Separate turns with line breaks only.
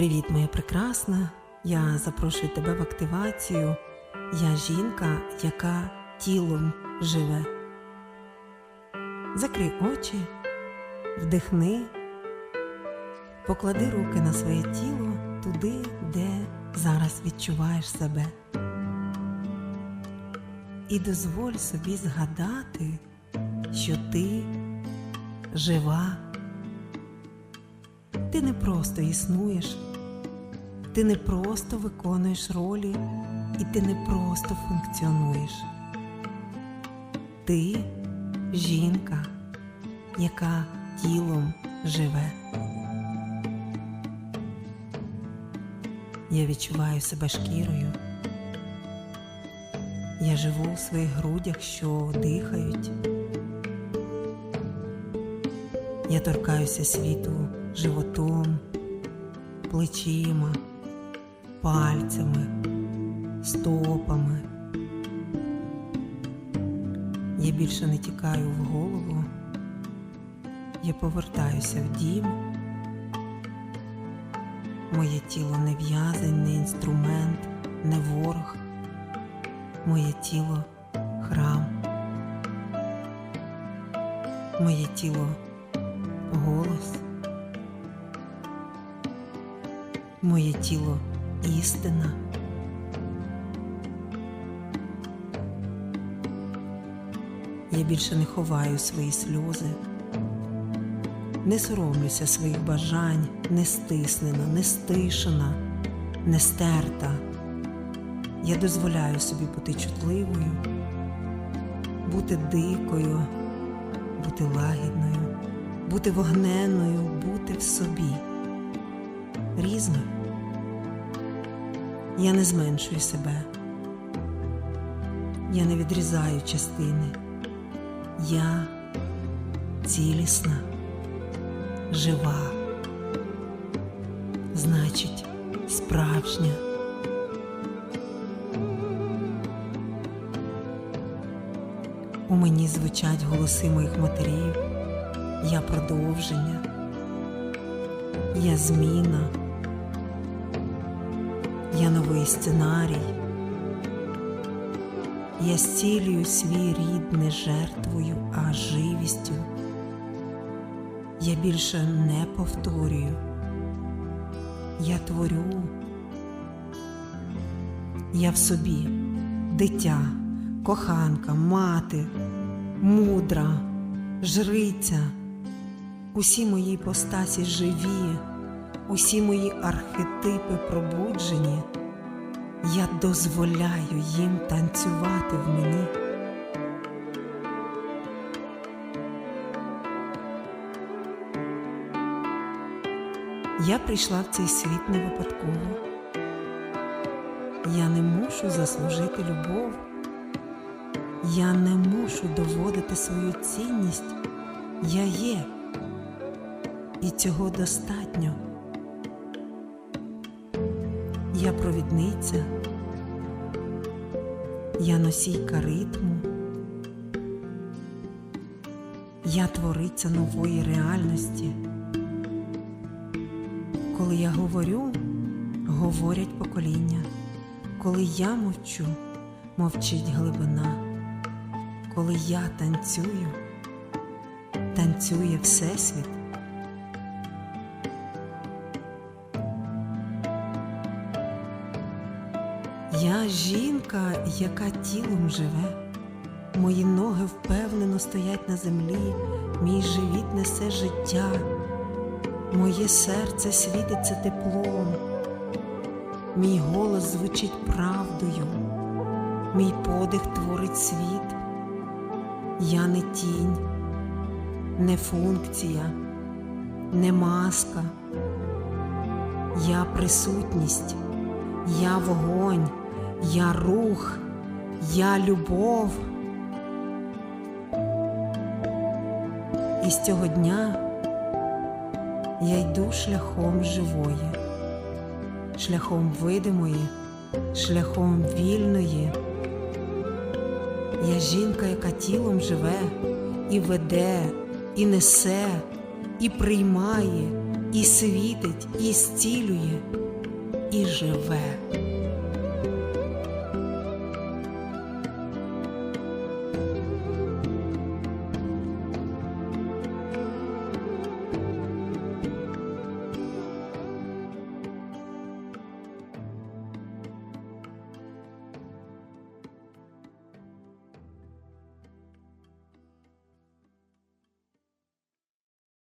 Привіт, моя прекрасна! Я запрошую тебе в активацію. Я жінка, яка тілом живе. Закрий очі, вдихни, поклади руки на своє тіло туди, де зараз відчуваєш себе. І дозволь собі згадати, що ти жива. Ти не просто існуєш, ти не просто виконуєш ролі, і ти не просто функціонуєш. Ти жінка, яка тілом живе. Я відчуваю себе шкірою. Я живу у своїх грудях, що дихають. Я торкаюся світу животом, плечима, пальцями, стопами. Я більше не тікаю в голову. Я повертаюся в дім. Моє тіло не в'язень, не інструмент, не ворог. Моє тіло храм. Моє тіло голос. Моє тіло істина. Я більше не ховаю свої сльози, не соромлюся своїх бажань, не стиснена, не стишена, не стерта. Я дозволяю собі бути чутливою, бути дикою, бути лагідною, бути вогненною, бути в собі, різною. Я не зменшую себе, я не відрізаю частини. Я цілісна, жива, значить, справжня. У мені звучать голоси моїх матерів. Я продовження, я зміна, я новий сценарій. Я зцілюю свій рід не жертвою, а живістю. Я більше не повторюю. Я творю. Я в собі дитя, коханка, мати, мудра, жриця. Усі мої постасі живі, усі мої архетипи пробуджені. Я дозволяю їм танцювати в мені. Я прийшла в цей світ не випадково. Я не мушу заслужити любов. Я не мушу доводити свою цінність. Я є. І цього достатньо. Я провідниця, я носійка ритму, я твориця нової реальності. Коли я говорю, говорять покоління. Коли я мовчу, мовчить глибина. Коли я танцюю, танцює Всесвіт. Я жінка, яка тілом живе. Мої ноги впевнено стоять на землі, мій живіт несе життя, моє серце світиться теплом, мій голос звучить правдою, мій подих творить світ. Я не тінь, не функція, не маска. Я присутність, я вогонь. Я рух, я любов. І з цього дня я йду шляхом живої, шляхом видимої, шляхом вільної. Я жінка, яка тілом живе і веде, і несе, і приймає, і світить, і зцілює, і живе.